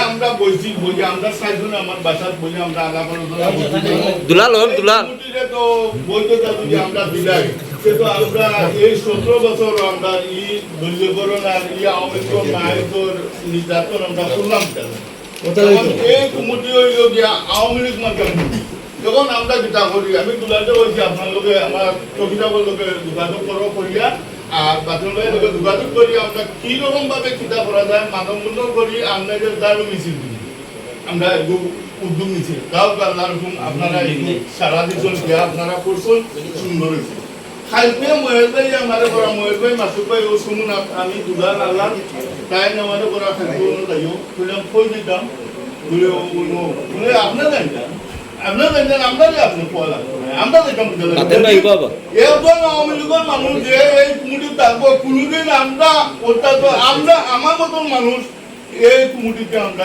আমার বলছি বলি আমরা সাইজন আমার বাসার বলি আমরা আলাপ আলোচনা দুলাল। তো বলতে চাচ্ছি আমরা বিদায় কিন্তু আমরা এই সতেরো বছর আমরা ই দলীয়করণ আর ই আওয়ামী নায়কের নির্যাতন আমরা করলাম কেন? এই কমিটি হইল গিয়া আওয়ামী লীগ মার্কা যখন আমরা যেটা করি আমি দুলাতে বলছি আপনার আমার চকিদাবর লোকে যোগাযোগ করো করিয়া আর বাথরুম লোকে যোগাযোগ করি আমরা কি রকম ভাবে চিন্তা করা যায় করি আপনাদের মিছিল দিই আমরা একটু উদ্যোগ নিছি তাও আপনারা সারা দিচ্ছেন আপনারা করছেন সুন্দর হয়েছে আমাদের করা মহেশ ভাই মাসুক ভাই ও আপ- আমি দুলাল আল্লাহ তাই আমাদের করা খাইতে অনু যাইও বললাম কই দিতাম বলে ও বলল বলে আপনার জানতেন আপনার জানতেন আমরা যে আপনি লাগবে আমরা যেতাম তাতে না ইগো আবার। একজন আওয়ামী লীগের মানুষ যে এই কুমুটি থাকব কোনোদিন আমরা অত্যাচার আমরা আমার মতন মানুষ এই কুমুটিতে আমরা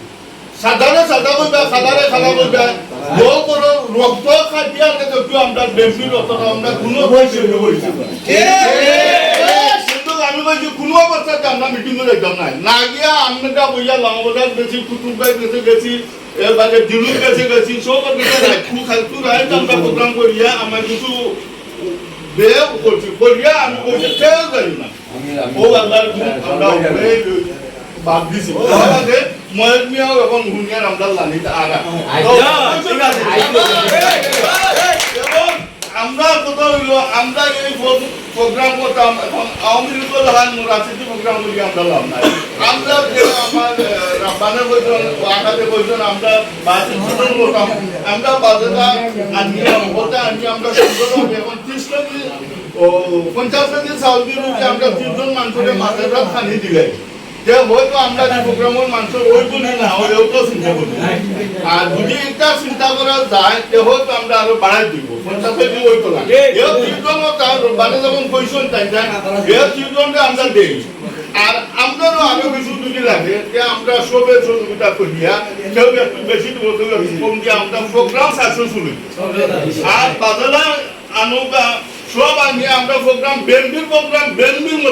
সাধারণে সাদা করবে সাদারে খালা করবে করো রক্ত খাটিয়া একটু আমরা বেশি রক্ত আমরা কোনো বয়সে করেছি আমি বলছি কোনো অবস্থাতে আমরা মিটিং করে একদম নাই। না গিয়া আমরা বইয়া লামাবাজার গেছি কুতুব গেছে গেছি এবারে দিলুর গেছে গেছি সব গেছে রাখু খালতু রায় আমরা প্রোগ্রাম করিয়া আমার কিছু বেও করছি করিয়া আমি না ও আল্লাহর আমরা বাদ দিছি। ময়ের মিয়াও এবং হুনিয়ার আমরা লানিতে আগা। আমরা কোথাও হইল আমরা এই প্রোগ্রাম করতাম এখন আওয়ামী লীগ লাগান রাজনীতি প্রোগ্রাম করি আমরা লাভ নাই। আমরা আমার রাব্বানে বলছেন আকাতে বলছেন আমরা বাজে জীবন করতাম। আমরা বাজেটা আনিয়ে হতে আনিয়ে আমরা সুন্দর এখন ত্রিশ কেজি ও পঞ্চাশ কেজি চাউল দিয়ে আমরা তিনজন মানুষের মাথায় খানি দিলে। আমরা আর আমরাও আরও বেশি যদি লাগে যে আমরা সবে সহযোগিতা করিয়া, কেউ একটু বেশি কম দিয়ে আমরা প্রোগ্রাম সাকসেসফুল আর আনুকা সব আনিয়ে আমরা প্রোগ্রাম বেলবির প্রোগ্রাম হলো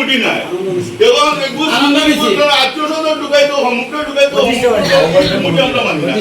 কুমুটি নাই এবং এগুলো আত্মীয় স্বজন ঢুকাইতো সমুদ্র ঢুকাইতো। কুমুটি আমরা মানি না।